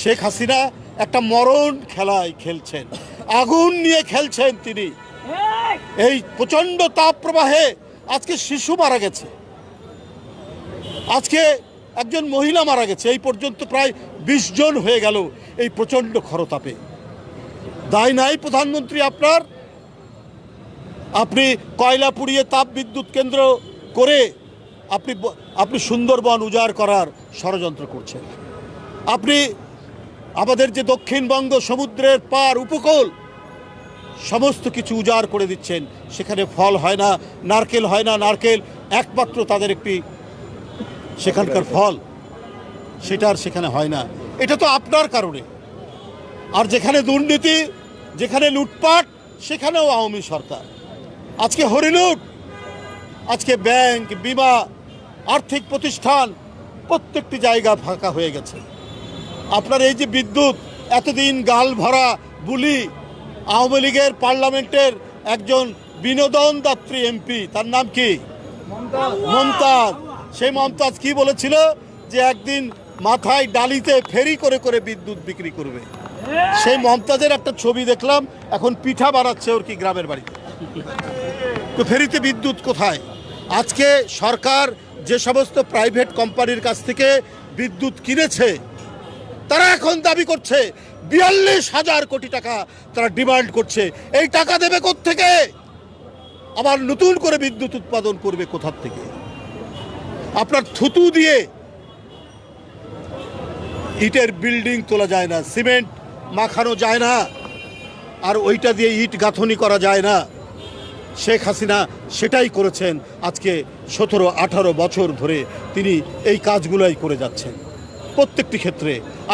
শেখ হাসিনা একটা মরণ খেলায় খেলছেন, আগুন নিয়ে খেলছেন তিনি। এই প্রচণ্ড তাপ প্রবাহে আজকে শিশু মারা গেছে। আজকে একজন মহিলা মারা গেছে, এই পর্যন্ত প্রায় বিশ জন হয়ে গেল এই প্রচণ্ড খরতাপে দায় নাই প্রধানমন্ত্রী আপনার? আপনি কয়লা পুড়িয়ে তাপ বিদ্যুৎ কেন্দ্র করে আপনি আপনি সুন্দরবন উজাড় করার ষড়যন্ত্র করছেন। আপনি আমাদের যে দক্ষিণবঙ্গ সমুদ্রের পার উপকূল, সমস্ত কিছু উজাড় করে দিচ্ছেন। সেখানে ফল হয় না, নারকেল হয় না, নারকেল একমাত্র তাদের একটি সেখানকার ফল। সেটা আর সেখানে হয় না। এটা তো আপনার কারণে। আর যেখানে দুর্নীতি, যেখানে লুটপাট, সেখানেও আওয়ামী সরকার। আজকে হরিলুট, আজকে ব্যাংক, বিমা, আর্থিক প্রতিষ্ঠান, প্রত্যেকটি জায়গা ফাঁকা হয়ে গেছে। আপনার এই যে বিদ্যুৎ এতদিন গাল ভরা বুলি আওয়ামী লীগের পার্লামেন্টের একজন বিনোদন দাত্রী এমপি তার নাম কি? মমতাজ। সেই মমতাজ কি বলেছিল? যে একদিন মাথায় ডালিতে ফেরি করে করে বিদ্যুৎ বিক্রি করবে। সেই মমতাজের একটা ছবি দেখলাম এখন পিঠা বানাচ্ছে ওর কি গ্রামের বাড়িতে। তো ফেরিতে বিদ্যুৎ কোথায়? আজকে সরকার যে সমস্ত প্রাইভেট কোম্পানির কাছ থেকে বিদ্যুৎ কিনেছে তারা এখন দাবি করছে বিয়াল্লিশ হাজার কোটি টাকা তারা ডিমান্ড করছে। এই টাকা দেবে থেকে আবার নতুন করে বিদ্যুৎ উৎপাদন করবে কোথার থেকে? আপনার থুতু দিয়ে ইটের বিল্ডিং তোলা যায় না, সিমেন্ট মাখানো যায় না, আর ওইটা দিয়ে ইট গাঁথনি করা যায় না। শেখ হাসিনা সেটাই করেছেন আজকে সতেরো, আঠারো বছর ধরে তিনি এই কাজগুলোই করে যাচ্ছেন। প্রত্যেকটি ক্ষেত্রে